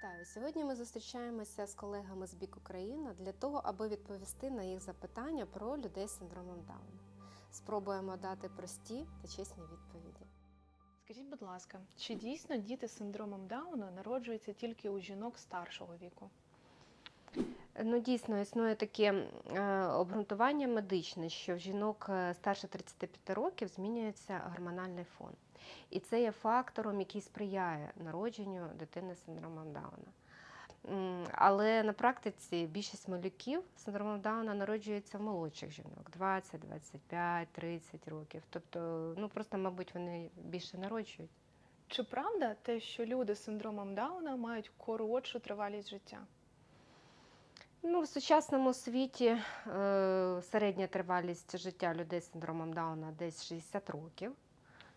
Вітаю! Сьогодні ми зустрічаємося з колегами з Бік Україна для того, аби відповісти на їх запитання про людей з синдромом Дауна. Спробуємо дати прості та чесні відповіді. Скажіть, будь ласка, чи дійсно діти з синдромом Дауна народжуються тільки у жінок старшого віку? Ну, дійсно, існує таке е, обґрунтування медичне, що в жінок е, старше 35 років змінюється гормональний фон. І це є фактором, який сприяє народженню дитини з синдромом Дауна. Але на практиці більшість малюків з синдромом Дауна народжуються в молодших жінок 20, 25, 30 років. Тобто, ну просто, мабуть, вони більше народжують. Чи правда те, що люди з синдромом Дауна мають коротшу тривалість життя? Ну, в сучасному світі е, середня тривалість життя людей з синдромом Дауна десь 60 років.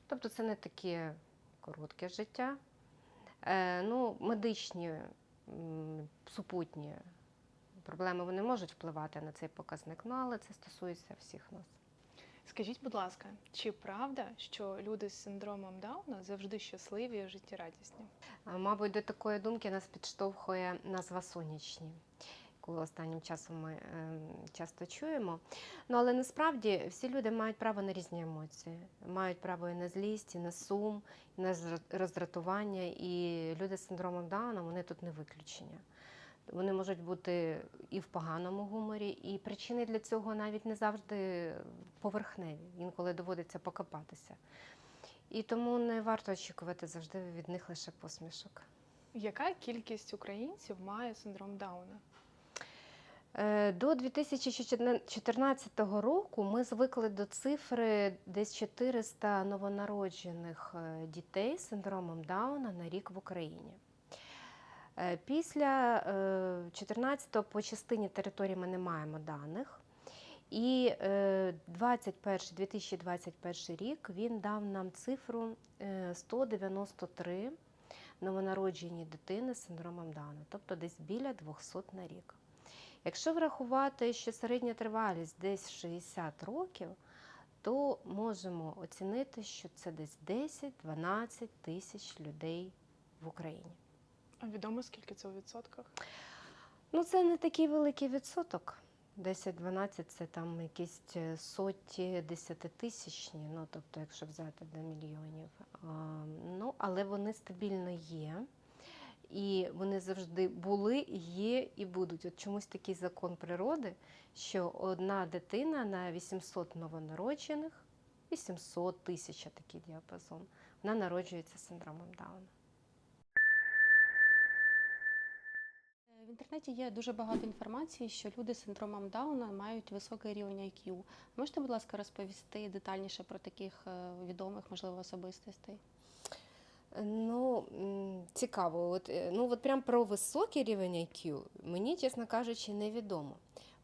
Тобто це не таке коротке життя. Е, ну, медичні м, супутні проблеми вони можуть впливати на цей показник, ну, але це стосується всіх нас. Скажіть, будь ласка, чи правда, що люди з синдромом Дауна завжди щасливі і життєрадісні? Мабуть, до такої думки нас підштовхує назва сонячні, яку останнім часом ми е, часто чуємо. Ну, але насправді всі люди мають право на різні емоції, мають право і на злість, і на сум, і на роздратування. І люди з синдромом Дауна вони тут не виключення. Вони можуть бути і в поганому гуморі, і причини для цього навіть не завжди поверхневі. Інколи доводиться покопатися. І тому не варто очікувати завжди від них лише посмішок. Яка кількість українців має синдром Дауна? Е, До 2014 року ми звикли до цифри десь 400 новонароджених е, дітей з синдромом Дауна на рік в Україні. Е, Після 14 по частині території ми не маємо даних. І е, 21, 2021 рік він дав нам цифру е, 193 новонароджені дитини з синдромом Дауна, тобто десь біля 200 на рік. Якщо врахувати, що середня тривалість десь 60 років, то можемо оцінити, що це десь 10-12 тисяч людей в Україні. А відомо скільки це у відсотках? Ну, це не такий великий відсоток. 10-12 це там якісь е, соті десятитисячні, ну тобто, якщо взяти до мільйонів. Ну, але вони стабільно є. І вони завжди були, є і будуть. От чомусь такий закон природи, що одна дитина на 800 новонароджених, 800 тисяча такий діапазон, вона народжується синдромом Дауна. В інтернеті є дуже багато інформації, що люди з синдромом Дауна мають високий рівень IQ. Можете, будь ласка, розповісти детальніше про таких е, відомих, можливо, особистостей? Ну, цікаво. От, е, ну, от прям про високий рівень IQ мені, чесно кажучи, невідомо.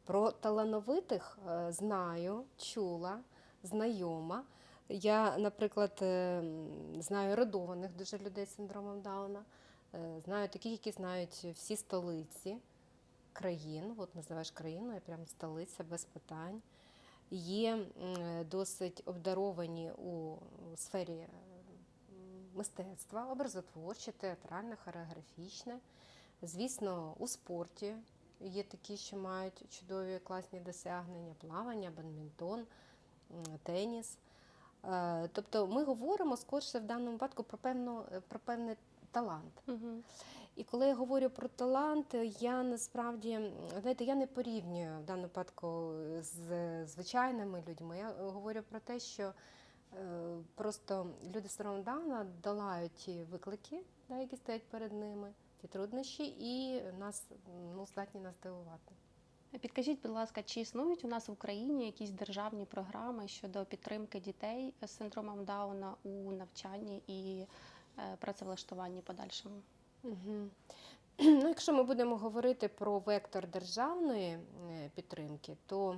Про талановитих е, знаю, чула, знайома. Я, наприклад, е, знаю родованих дуже людей з синдромом Дауна. Знаю таких, які знають всі столиці країн. От називаєш країну, я прям столиця без питань. Є досить обдаровані у сфері мистецтва, образотворче, театральне, хореографічне. Звісно, у спорті є такі, що мають чудові класні досягнення, плавання, бадмінтон, теніс. Е, Тобто ми говоримо скорше в даному випадку про, певну, про певний талант. Угу. І коли я говорю про талант, я насправді знаєте, я не порівнюю в даному випадку з звичайними людьми. Я говорю про те, що просто люди з Дауна долають ті виклики, да, які стоять перед ними, ті труднощі, і нас ну, здатні нас здивувати. Підкажіть, будь ласка, чи існують у нас в Україні якісь державні програми щодо підтримки дітей з синдромом Дауна у навчанні і е, працевлаштуванні подальшому? Угу. Ну, якщо ми будемо говорити про вектор державної е, підтримки, то е,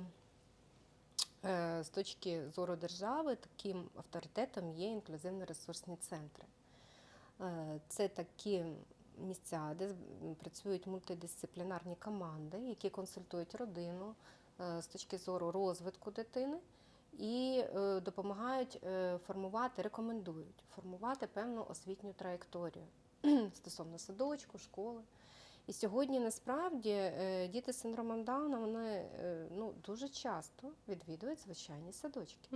з точки зору держави таким авторитетом є інклюзивно-ресурсні центри. Е, Це такі місця, де працюють мультидисциплінарні команди, які консультують родину е, з точки зору розвитку дитини і е, допомагають е, формувати, рекомендують формувати певну освітню траєкторію стосовно садочку, школи. І сьогодні насправді е, діти з синдромом Дауна вони е, ну, дуже часто відвідують звичайні садочки.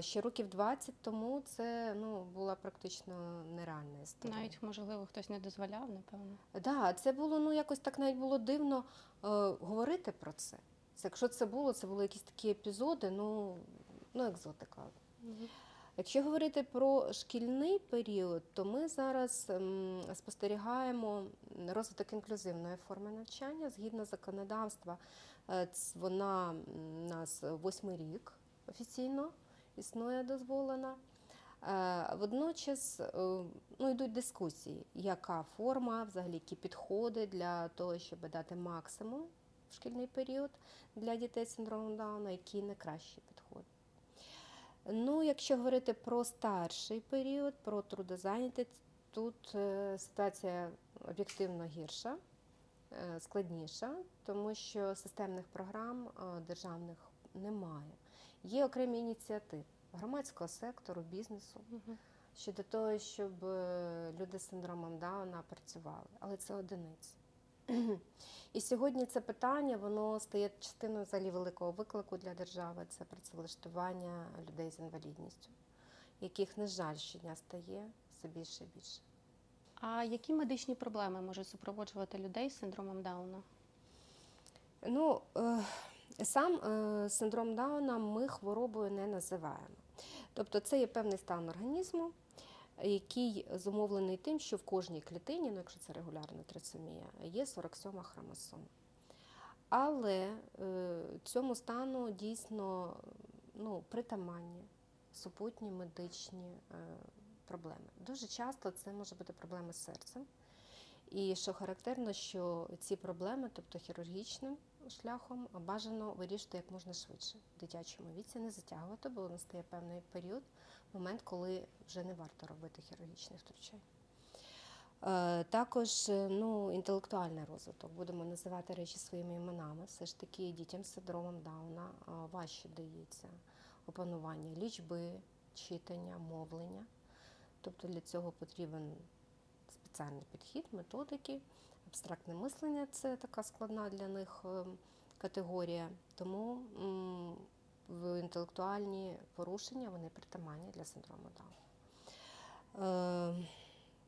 Ще років 20 тому це ну, була практично нереальна історія. Навіть можливо хтось не дозволяв, напевно. Да, це було ну якось так навіть було дивно е, говорити про це. Це, Якщо це було, це були якісь такі епізоди, ну, ну екзотика. Мгм. Якщо говорити про шкільний період, то ми зараз ем, спостерігаємо розвиток інклюзивної форми навчання згідно законодавства. е, Вона у нас восьмий рік офіційно існує дозволена. Е, Водночас е, ну, йдуть дискусії, яка форма, взагалі які підходи для того, щоб дати максимум в шкільний період для дітей з синдромом Дауна, які найкращі підходи. Ну, якщо говорити про старший період, про трудозайнятість, тут е, ситуація об'єктивно гірша, е, складніша, тому що системних програм е, державних немає. Є окремі ініціативи громадського сектору, бізнесу щодо того, щоб люди з синдромом Дауна працювали, але це одиниці. І сьогодні це питання воно стає частиною взагалі великого виклику для держави. Це працевлаштування людей з інвалідністю, яких, на жаль, щодня стає все більше і більше. А які медичні проблеми можуть супроводжувати людей з синдромом Дауна? Ну, е, сам е, синдром Дауна ми хворобою не називаємо. Тобто це є певний стан організму, який зумовлений тим, що в кожній клітині, ну якщо це регулярна трисомія, є 47 хромосома. Але е, цьому стану дійсно ну, притаманні супутні медичні е, проблеми. Дуже часто це може бути проблеми з серцем. І що характерно, що ці проблеми, тобто хірургічним шляхом, бажано вирішити як можна швидше в дитячому віці, не затягувати, бо настає певний період, момент, коли вже не варто робити хірургічних втручань. Е, Також е, ну, інтелектуальний розвиток, будемо називати речі своїми іменами. Все ж таки дітям з синдромом Дауна е, важче дається опанування лічби, читання, мовлення. Тобто для цього потрібен спеціальний підхід, методики. Абстрактне мислення це така складна для них е, категорія. Тому в інтелектуальні порушення вони притаманні для синдрому Дауна. Е,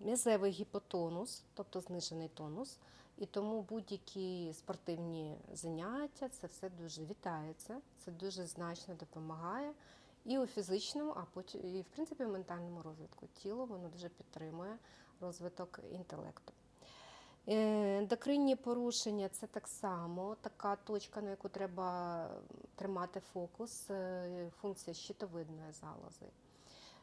М'язевий гіпотонус, тобто знижений тонус, і тому будь-які спортивні заняття це все дуже вітається, це дуже значно допомагає і у фізичному, а потім і в принципі в ментальному розвитку. Тіло воно дуже підтримує розвиток інтелекту. Е, Ендокринні порушення це так само така точка, на яку треба тримати фокус, е, функція щитовидної залози.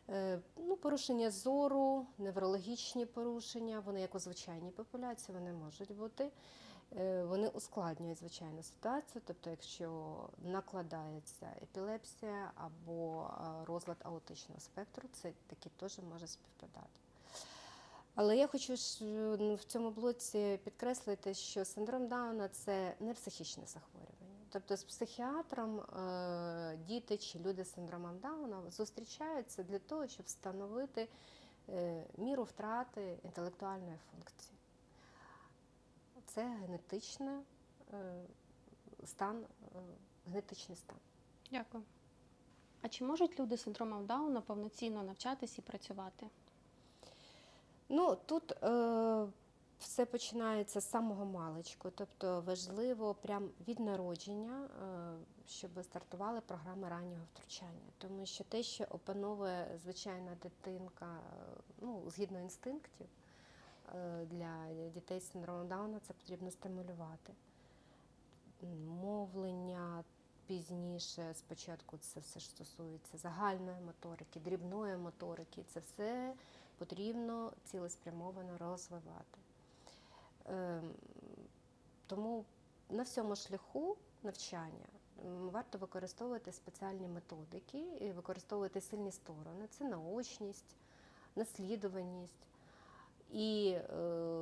Е, Ну, порушення зору, неврологічні порушення, вони як у звичайній популяції, вони можуть бути. Вони ускладнюють звичайну ситуацію, тобто, якщо накладається епілепсія або розлад аутичного спектру, це таки теж може співпадати. Але я хочу ж, е, ну, в цьому блоці підкреслити, що синдром Дауна це не психічне захворювання. Тобто з психіатром е, діти чи люди з синдромом Дауна зустрічаються для того, щоб встановити е, міру втрати інтелектуальної функції. Це генетичний стан, генетичний стан. Дякую. А чи можуть люди з синдромом Дауна повноцінно навчатись і працювати? Ну тут е, все починається з самого маличку, тобто важливо прям від народження, е, щоб стартували програми раннього втручання. Тому що те, що опановує звичайна дитинка, е, ну, згідно інстинктів, е, для дітей з синдромом Дауна це потрібно стимулювати. Мовлення пізніше, спочатку це все ж стосується загальної моторики, дрібної моторики, це все потрібно цілеспрямовано розвивати. Ем, Тому на всьому шляху навчання варто використовувати спеціальні методики і використовувати сильні сторони. Це наочність, наслідуваність. І е,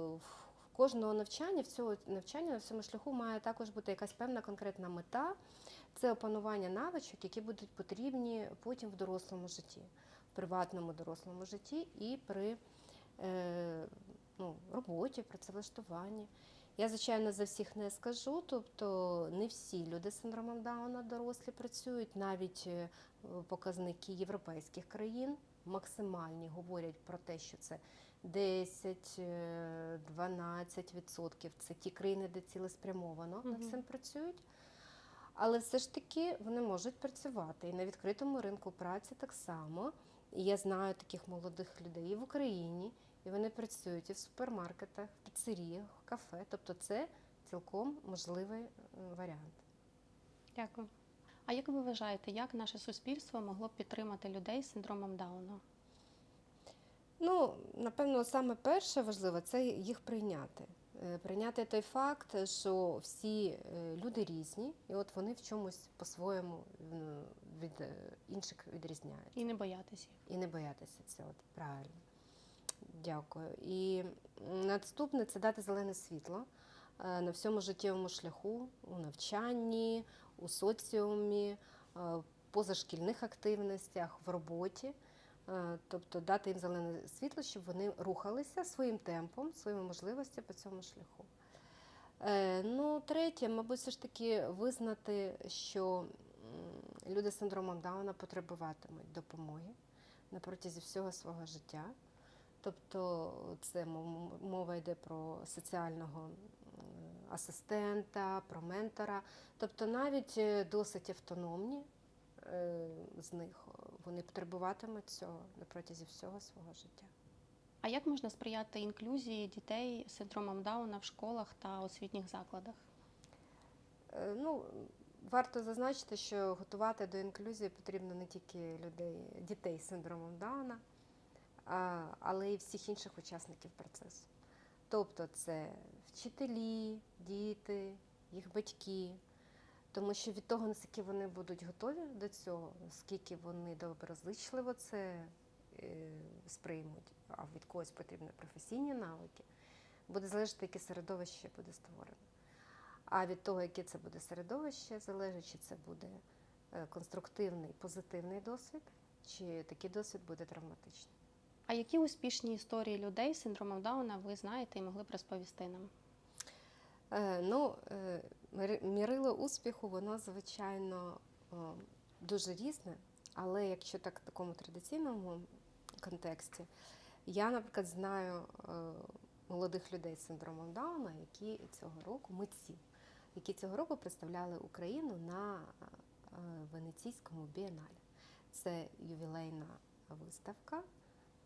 в кожного навчання, в цього навчання на всьому шляху має також бути якась певна конкретна мета. Це опанування навичок, які будуть потрібні потім в дорослому житті, приватному дорослому житті і при е, роботі, працевлаштуванні. Я, звичайно, за всіх не скажу, тобто не всі люди з синдромом Дауна дорослі працюють, навіть е, показники європейських країн максимальні говорять про те, що це 10-12%. Це ті країни, де цілеспрямовано над цим працюють. Але все ж таки вони можуть працювати і на відкритому ринку праці так само. І я знаю таких молодих людей і в Україні, і вони працюють і в супермаркетах, в піцеріях, в кафе. Тобто це цілком можливий е, варіант. Дякую. А як ви вважаєте, як наше суспільство могло б підтримати людей з синдромом Дауна? Ну, напевно, саме перше важливо це їх прийняти. Е, Прийняти той факт, що всі е, люди різні, і от вони в чомусь по-своєму від е, інших відрізняються. І не боятися. І не боятися цього, правильно. Дякую. І наступне це дати зелене світло е, на всьому життєвому шляху, у навчанні, у соціумі, е, позашкільних активностях, в роботі. Тобто дати їм зелене світло, щоб вони рухалися своїм темпом, своїми можливостями по цьому шляху. Ну, третє, мабуть, все ж таки визнати, що люди з синдромом Дауна потребуватимуть допомоги на протязі всього свого життя. Тобто це мова йде про соціального асистента, про ментора. Тобто навіть е, досить автономні е, з них е, вони потребуватимуть цього на протязі всього свого життя. А як можна сприяти інклюзії дітей з синдромом Дауна в школах та освітніх закладах? Ну, варто зазначити, що готувати до інклюзії потрібно не тільки людей, дітей з синдромом Дауна, але й всіх інших учасників процесу. Тобто це вчителі, діти, їх батьки. Тому що від того, наскільки вони будуть готові до цього, наскільки вони доброзичливо це е, сприймуть, а від когось потрібні професійні навики, буде залежати, яке середовище буде створено. А від того, яке це буде середовище, залежить, чи це буде е, конструктивний, позитивний досвід, чи такий досвід буде травматичний. А які успішні історії людей з синдромом Дауна ви знаєте і могли б розповісти нам? Е, Ну, е, мірило успіху, воно, звичайно, о, дуже різне, але якщо так в такому традиційному контексті, я, наприклад, знаю е, молодих людей з синдромом Дауна, які цього року, митців, які цього року представляли Україну на е, Венеційському бієналі. Це ювілейна виставка.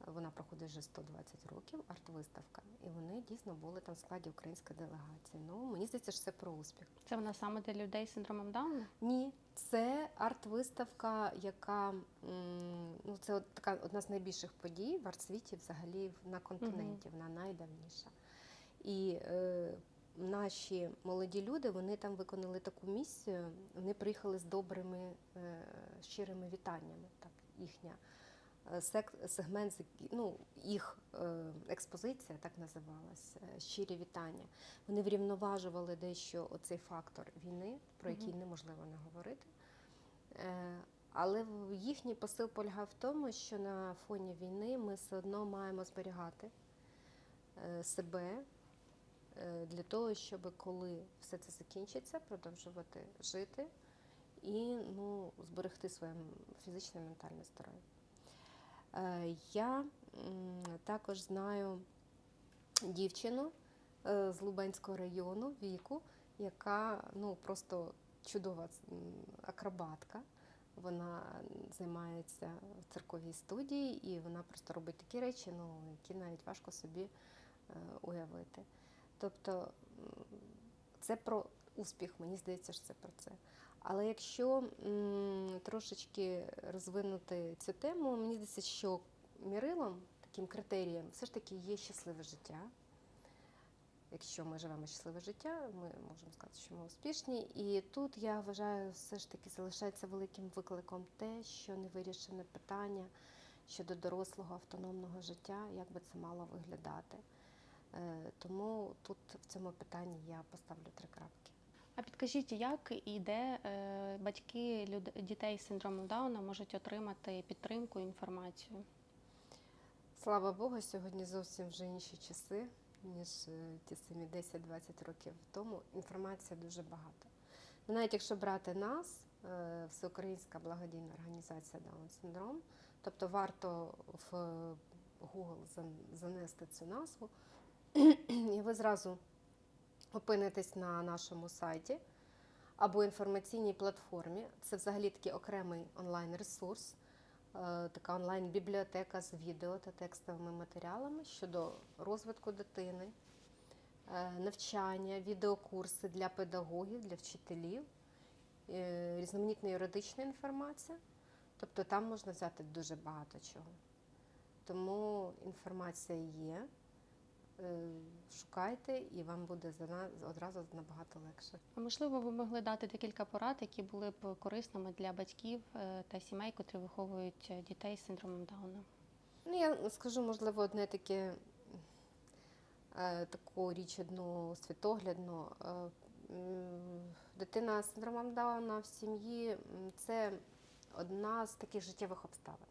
Вона проходить вже 120 років, арт-виставка, і вони дійсно були там в складі української делегації. Ну мені здається, що це про успіх. Це вона саме для людей з синдромом Дауна? Ні, це арт-виставка, яка ну це от така одна з найбільших подій в арт-світі взагалі на континенті, вона найдавніша. І е, наші молоді люди вони там виконали таку місію. Вони приїхали з добрими е, щирими вітаннями. Так, їхня е, сегмент, ну, їх е, експозиція так називалась е, щирі вітання. Вони врівноважували дещо оцей фактор війни, про який неможливо не говорити. Але їхній посил полягав в тому, що на фоні війни ми все одно маємо зберігати себе для того, щоб коли все це закінчиться, продовжувати жити і ну, зберегти своє фізичне і ментальне здоров'я. Е, Я також знаю дівчину е, з Лубенського району віку, яка ну, просто чудова акробатка. Вона займається в цирковій студії, і вона просто робить такі речі, ну, які навіть важко собі е, уявити. Тобто це про успіх, мені здається, що це про це. Але якщо м, трошечки розвинути цю тему, мені здається, що мірилом, таким критерієм, все ж таки є щасливе життя. Якщо ми живемо щасливе життя, ми можемо сказати, що ми успішні. І тут я вважаю, все ж таки залишається великим викликом те, що не вирішене питання щодо дорослого автономного життя, як би це мало виглядати. Е, Тому тут в цьому питанні я поставлю три крапки. А підкажіть, як і де е, батьки дітей з синдромом Дауна можуть отримати підтримку і інформацію? Слава Богу, сьогодні зовсім вже інші часи. ніж е, ті самі 10-20 років тому. Інформація дуже багато. Ну, навіть якщо брати нас, Всеукраїнська благодійна організація Даун синдром, тобто варто в Google занести цю назву, і ви зразу опинитесь на нашому сайті або інформаційній платформі. Це взагалі такий окремий онлайн-ресурс, е, така онлайн-бібліотека з відео та текстовими матеріалами щодо розвитку дитини, е, навчання, відеокурси для педагогів, для вчителів, е, різноманітна юридична інформація. Тобто там можна взяти дуже багато чого. Тому інформація є. Е, Шукайте, і вам буде одразу набагато легше. А можливо, ви могли дати декілька порад, які були б корисними для батьків е, та сімей, котрі виховують е, дітей з синдромом Дауна? Ну, я скажу, можливо, одне таке таку річ одну світоглядну. Дитина з синдромом Дауна в сім'ї це одна з таких життєвих обставин.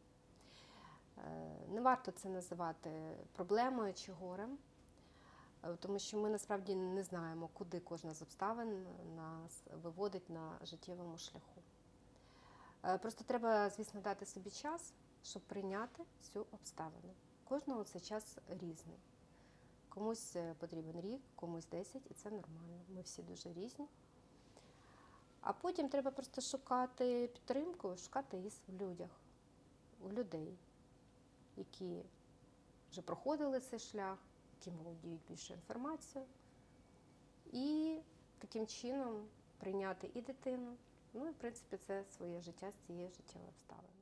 Не варто це називати проблемою чи горем, тому що ми насправді не знаємо, куди кожна з обставин нас виводить на життєвому шляху. Е, Просто треба, звісно, дати собі час, щоб прийняти цю обставину. Кожного цей час різний. Комусь е, потрібен рік, комусь 10, і це нормально. Ми всі дуже різні. А потім треба просто шукати підтримку, шукати її в людях, у людей, які вже проходили цей шлях, які володіють більше інформацією. І таким чином прийняти і дитину, ну і в принципі це своє життя з цієї життєвою обставини.